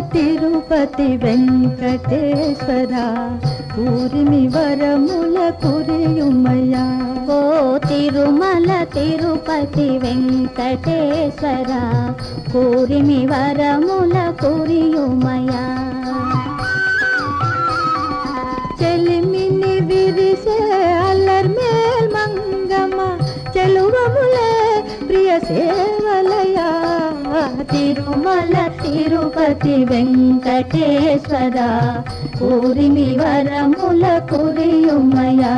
తిరుపతి వెంకటేశ్వర ఊరిమి వరముల కురియుమయ్యా. ఓ తిరుమల తిరుపతి వెంకటేశ్వర కూరిమి వరముల కురియుమయా చెలిమిని విరిసే అల్లర్ మంగమ్మ చెలువములే ప్రియ సేవలయా తిరుమల తిరుపతి వెంకటేశ్వర ఊరిమి వరముల కురియుమయా.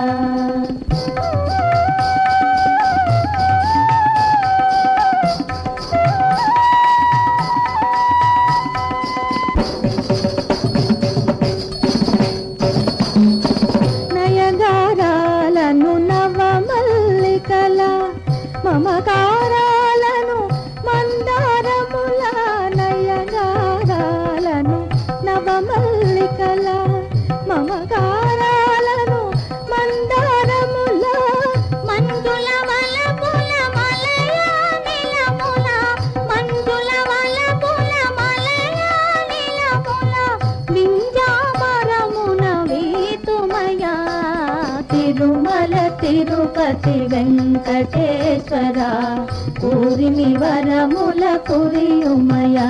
నయగారాలను నవమల్లికల మమకా తిరుపతి వెంకటేశ్వర పూరిమి వరముల కురియుమయా.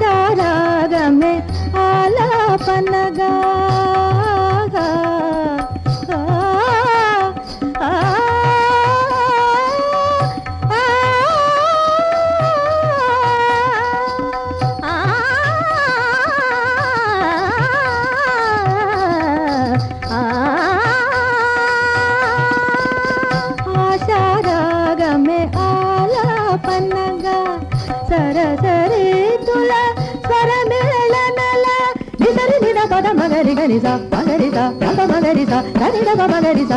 ఆశారాగమే ఆలాపనగా నిసరి నిద పద మగరి గరిస మగరిస పద మగరిస సరిద మగరిస